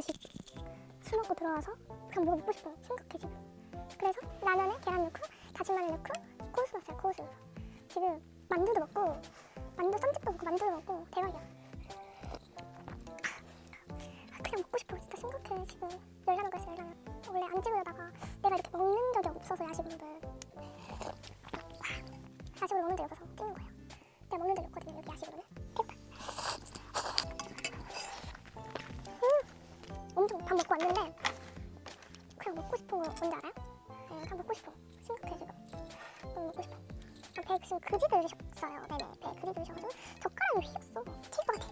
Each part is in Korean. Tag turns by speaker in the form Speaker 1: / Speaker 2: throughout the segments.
Speaker 1: 야식 술 먹고 들어와서 그냥 뭐 먹고 싶어요. 심각해 지금. 그래서 라면에 계란 넣고 다진 마늘 넣고 코스 넣었어요. 코스. 지금 만두도 먹고 만두 쌈집도 먹고 만두도 먹고 대박이야. 아, 그냥 먹고 싶어. 진짜 심각해 지금. 열나는 거였어 열나는. 원래 안 찍으려다가 내가 이렇게 먹는 적이 없어서 야식으로는 야식으로 먹는 적이 없어서 찍는 거예요. 내가 먹는 적이 없거 뭔지 알아요? 네, 그냥 먹고 싶어. 심각해 지금. 너무 먹고 싶어. 아, 배 지금 그지 들으셨어요. 네네, 배 그지 들으셔가지고 젓가락이 휘었어. 튈것 같아.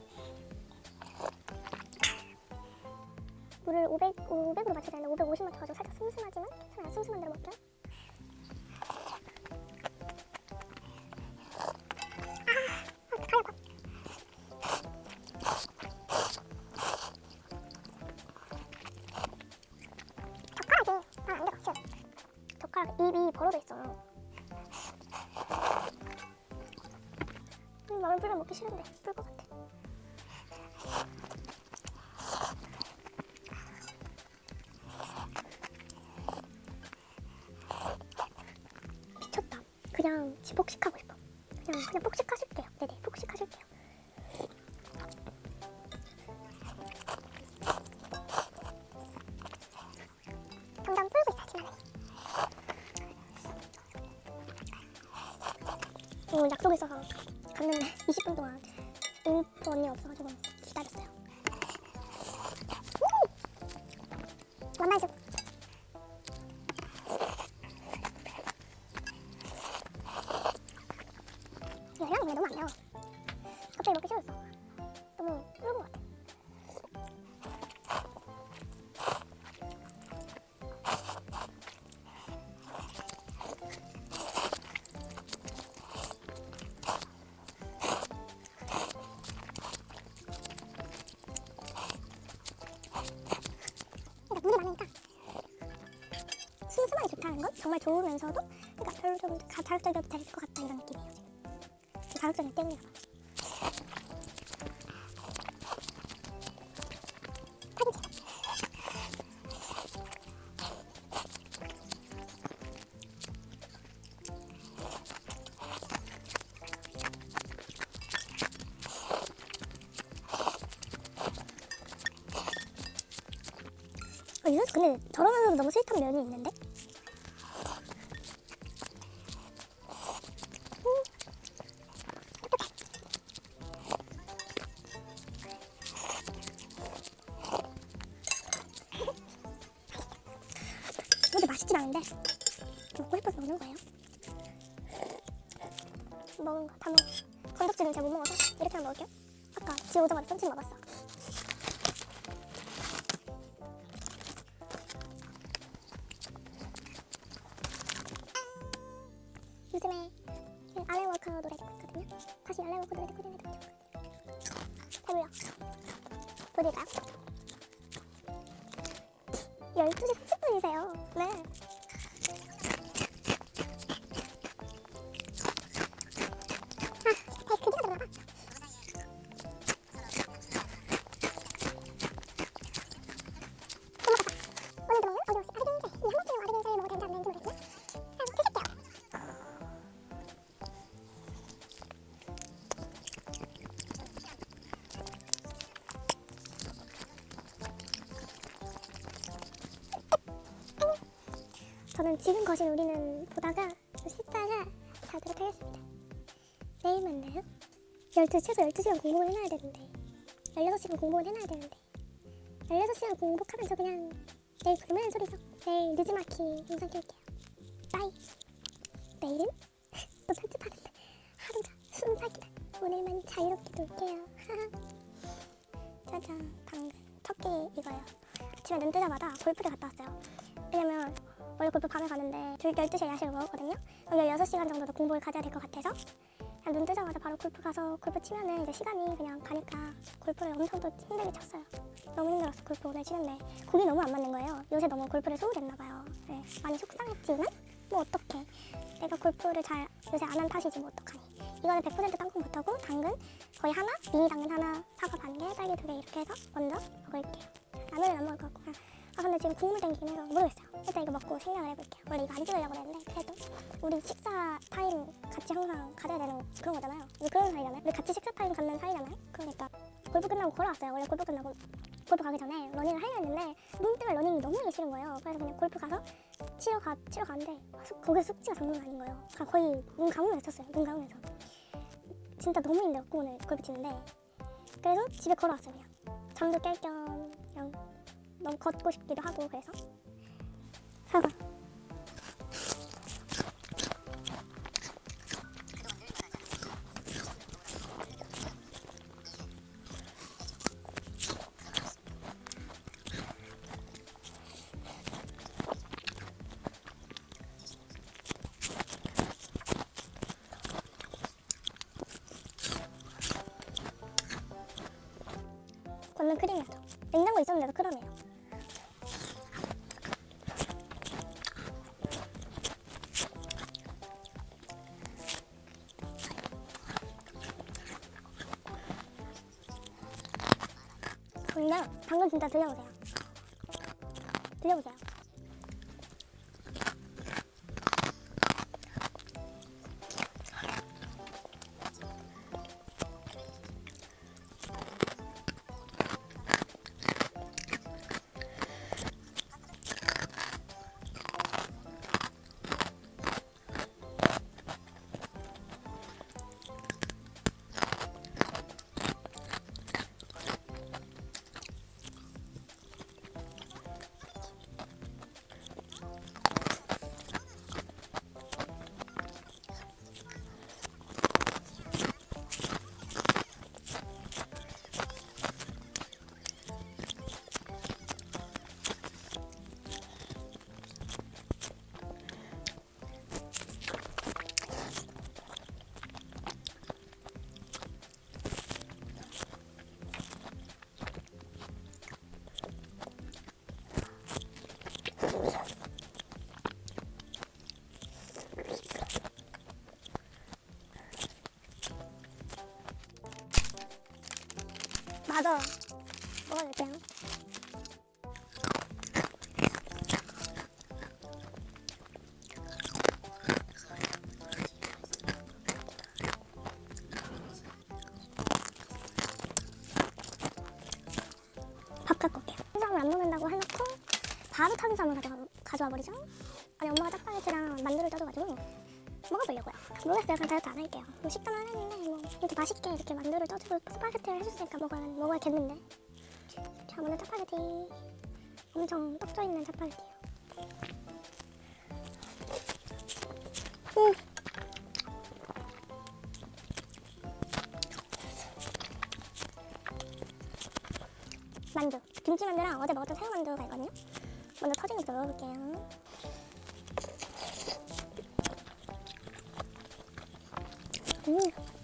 Speaker 1: 물을 500, 500으로 맞춰야 되는데 550 맞춰가지고 살짝 슴슴하지만 괜찮아요. 슴슴한 대로 먹게요. 그냥 지 폭식하고 싶어. 그냥 그냥 폭식하실게요. 네네, 폭식하실게요. 오늘 약속 있어서 갔는데 20분 동안 인프 언니 없어가지고 좋으면서도 그러니까 별로 좀 가- 자극적이어도 될 것 같다 이런 느낌이에요 지금. 그 자극적인. 어, 이거 근데 저러면서도 너무 스윗한 면이 있는데? 다시 듣고 있는데 듣고 배불러. 보릴까요? 12시 30분이세요. 네. 지금 거신 우리는 보다가 좀 씻다가 자도록 하겠습니다. 내일 만나요. 12, 최소 12시간 공부를 해놔야 되는데 16시간 공부를 해놔야 되는데 16시간 공복하면서 그냥 내일 부르면 소리죠. 내일 늦지막히 영상 켤게요. 빠이. 내일은 또 편집하는데 하루가 순삭이다. 오늘만 자유롭게 놀게요. 짜잔, 당근. 첫끼 이거예요. 아침에 눈 뜨자마자 골프를 갔다 왔어요. 왜냐면 원래 골프 밤에 가는데 둘 12시에 야식을 먹었거든요. 그럼 16시간 정도도 공부를 가져야 될 것 같아서 그냥 눈 뜨자마자 바로 골프 가서 골프 치면은 이제 시간이 그냥 가니까 골프를 엄청 또 힘들게 쳤어요. 너무 힘들었어 골프 오늘 치는데 공이 너무 안 맞는 거예요. 요새 너무 골프를 소홀히 했나 봐요. 네, 많이 속상했지만 뭐 어떡해. 내가 골프를 잘 요새 안 한 탓이지 뭐 어떡하니. 이거는 100% 땅콩 버터고 당근 거의 하나, 미니 당근 하나, 사과 반 개, 딸기 두 개 이렇게 해서 먼저 먹을게요. 라면은 안 먹을 것 같고 아 근데 지금 국물 땡기긴 해서 모르겠어요. 일단 이거 먹고 생각을 해볼게요. 원래 이거 안 찍으려고 했는데 그래도 우리 식사 타임 같이 항상 가져야 되는 그런 거잖아요. 우리 그런 사이잖아요. 우리 같이 식사 타임 갖는 사이잖아요. 그러니까 골프 끝나고 걸어왔어요. 원래 골프 끝나고 골프 가기 전에 러닝을 하려 했는데 눈 때문에 러닝이 너무 하기 싫은 거예요. 그래서 그냥 골프 가서 치러 가 치러 갔는데 숙- 거기 숙지가 장난 아닌 거예요. 가- 거의 눈 감으면서 쳤어요. 눈 감으면서. 진짜 너무 힘들었고 오늘 골프 치는데. 그래서 집에 걸어왔어요 그냥. 잠도 깰 겸 그냥 너무 걷고 싶기도 하고 그래서. 사과 근데 방금 진짜 드셔보세요. 드셔보세요 맞아 먹어줄게요. 바로 탄수화물 가져가, 가져와 버리죠. 아니 엄마가 짜파게티랑 만두를 떠줘가지고 먹어보려고요. 모르겠어요 그냥 다이어트 안 할게요. 뭐 식단 뭐 이렇게 맛있게 이렇게 만두를 떠주고 스파게티를 해줬으니까 먹어야, 먹어야겠는데. 자 먼저 짜파게티. 엄청 떡져 있는 짜파게티요. 음. 만두. 김치 만두랑 어제 먹었던 새우 만두가 있거든요. 먼저 터진 것부터 먹어볼게요. 음.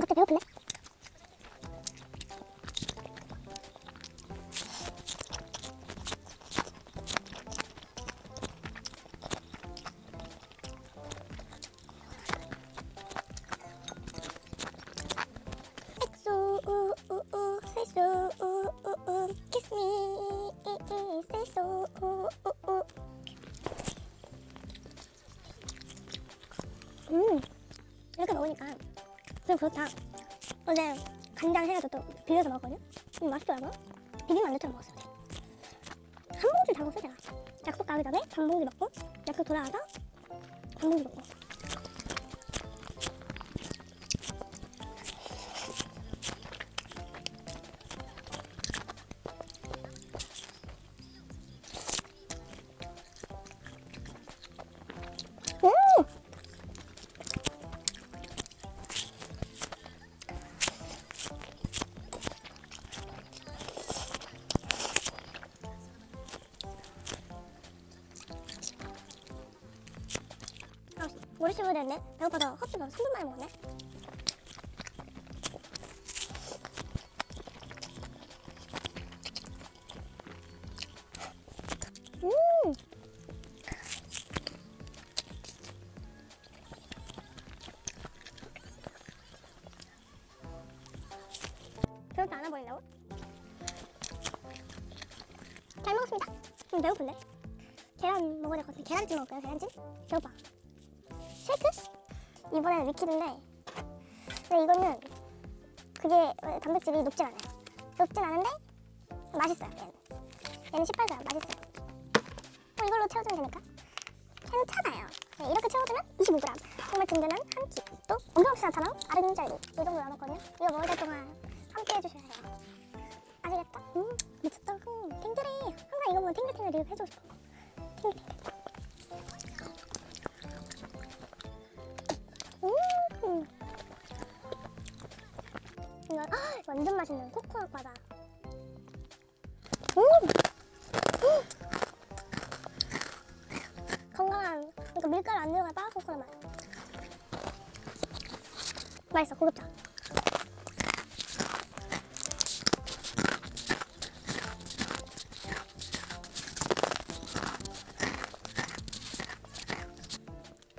Speaker 1: Look at. 해가지고 또 비벼서 먹었거든요. 음 맛있더라고요 비빔 만두처럼 먹었어요. 한 봉지 다 먹었어요 제가 약속 가기 전에 한 봉지 먹고 약속 돌아와서 한 봉지 먹고 3분 만에 먹었네 음 그렇게 안 해버린다고? 잘 먹었습니다 좀 배고픈데? 계란 먹어야 될것 같아 계란찜 먹을까요 계란찜? 배고파 쉐 이번에는 위키드인데 근데 이거는 그게 단백질이 높진 않아요. 높진 않은데 맛있어요 얘는. 얘는 18g 맛있어요. 어, 이걸로 채워주면 되니까. 괜찮아요. 네, 이렇게 채워주면 25g 정말 든든한 한 끼 또 엄청 없이 나타나고 아른짤고 이 정도 남았거든요. 이거 먹을 때 동안 함께 해주셔야 해요 맛있는 코코아 과자. 음. 음. 건강한 그러니까 밀가루 안 들어간 바코코아 맛. 맛있어 고급져.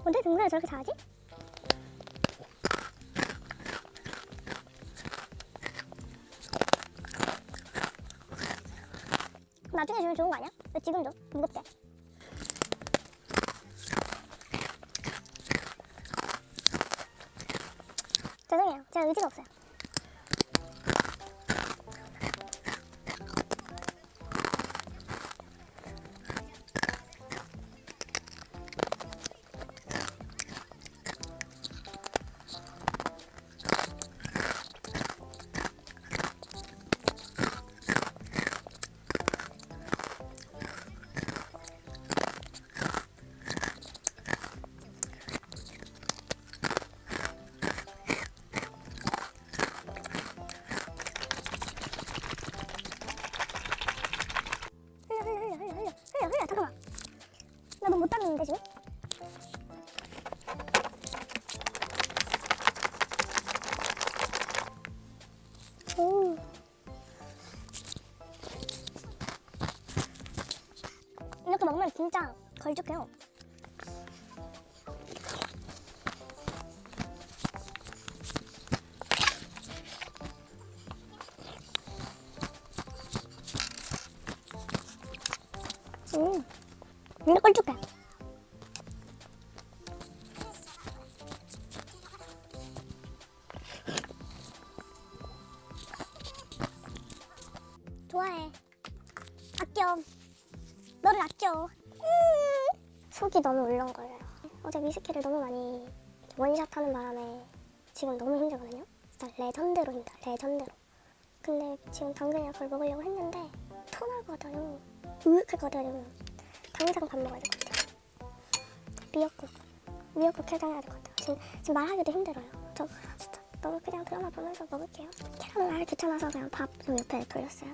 Speaker 1: 언제 등산을 저렇게 잘하지? 주면 좋은 거 아니야? 왜 지금 줘? 무겁대. 죄송해요. 제가 의지가 없어요. 진짜 걸쭉해요. 음, 근데 걸쭉해. 위스키를 너무 많이 원샷하는 바람에 지금 너무 힘들거든요. 진짜 레전드로 힘들어. 레전드로. 근데 지금 당근이랑 그걸 먹으려고 했는데 토날 것 같아요. 으윽할 것 같아요. 당장 밥 먹어야 될 것 같아요. 미역국. 미역국 해장해야 될 것 같아요. 지금, 지금 말하기도 힘들어요. 저 진짜 너무 그냥 드라마 보면서 먹을게요. 알 귀찮아서 그냥 밥 좀 옆에 돌렸어요.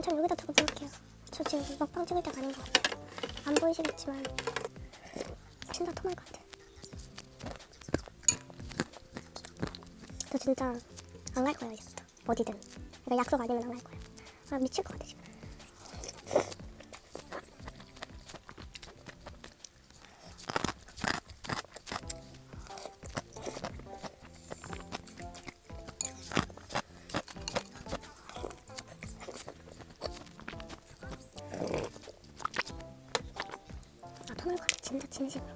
Speaker 1: 반찬 여기다 두고 먹을게요. 저 지금 먹방 찍을 때가 아닌 것 같아요. 안 보이시겠지만 진짜 토날 것 같아. 저 진짜 안 갈 거예요 어디든. 그러니까 약속 아니면 안 갈 거예요. 아 미칠 것 같아 진심으로.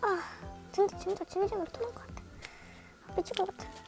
Speaker 1: 아, 진짜 진짜 진심으로 토날 것 같아. 미칠 것 같아. 아,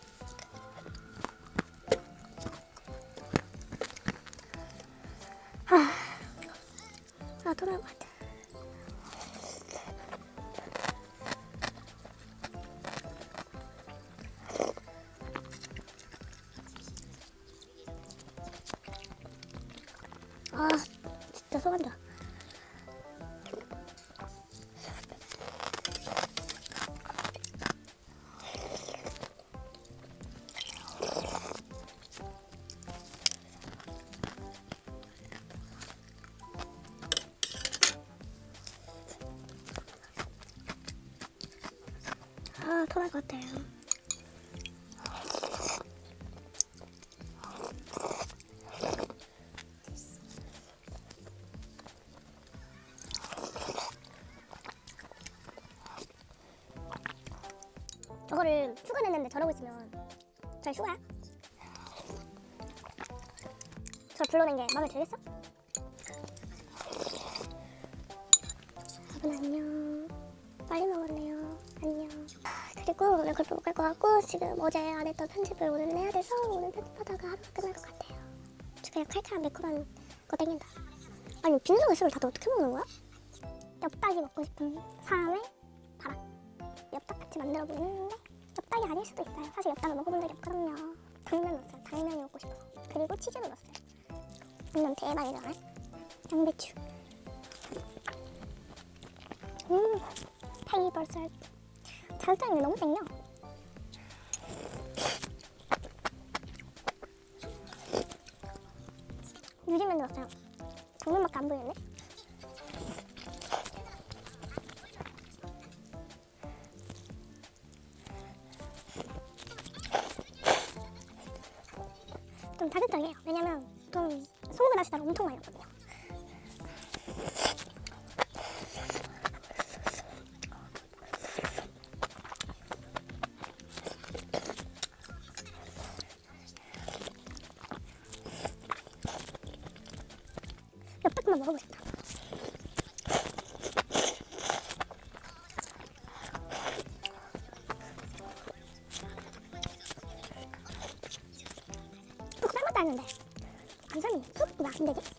Speaker 1: 것 같아요. 저거를 휴가 냈는데 저러고 있으면 저 휴가야? 저 불러낸 게 마음에 들겠어? 여러분 안녕 빨리 먹었네요 그리고 오늘 골프 못 갈 것 같고 지금 어제 안 했던 편집을 오늘 해야 돼서 오늘 편집하다가 하루가 끝날 것 같아요 그냥 칼칼한 매콤한 거 땡긴다 아니 빈속에 술을 다들 어떻게 먹는 거야? 엽떡이 먹고 싶은 사람의 바람 엽떡같이 만들어 보이는데 엽떡이 아닐 수도 있어요. 사실 엽떡을 먹어본 적이 없거든요. 당면 넣었어요. 당면이 먹고 싶어서. 그리고 치즈를 넣었어요. 당면 대박이잖아요. 양배추. 음, 페이벌 썰. 게 너무 땡겨. 유리면 넣었어요. 당면밖에 안 보이는 먹어보고 싶다. 또 삶았다 했는데 안 삶네. 푹 왜안 되지?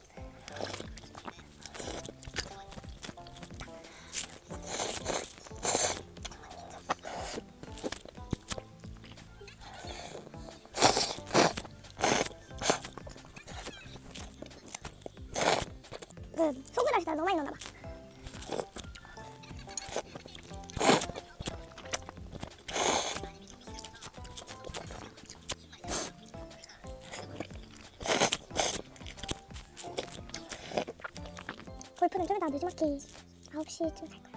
Speaker 1: 늦지막히 9시쯤 갈 거야.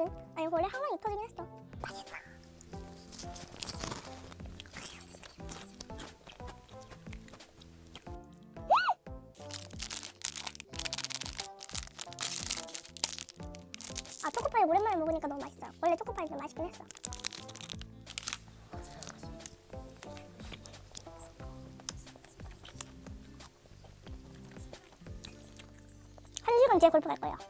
Speaker 1: 왜 입혀진? 아니 원래 항상 입혀지긴 했어. 맛있어 아 초코파이 오랜만에 먹으니까 너무 맛있어요. 원래 초코파이 좀 맛있긴 했어. 한 시간 뒤에 골프 갈 거예요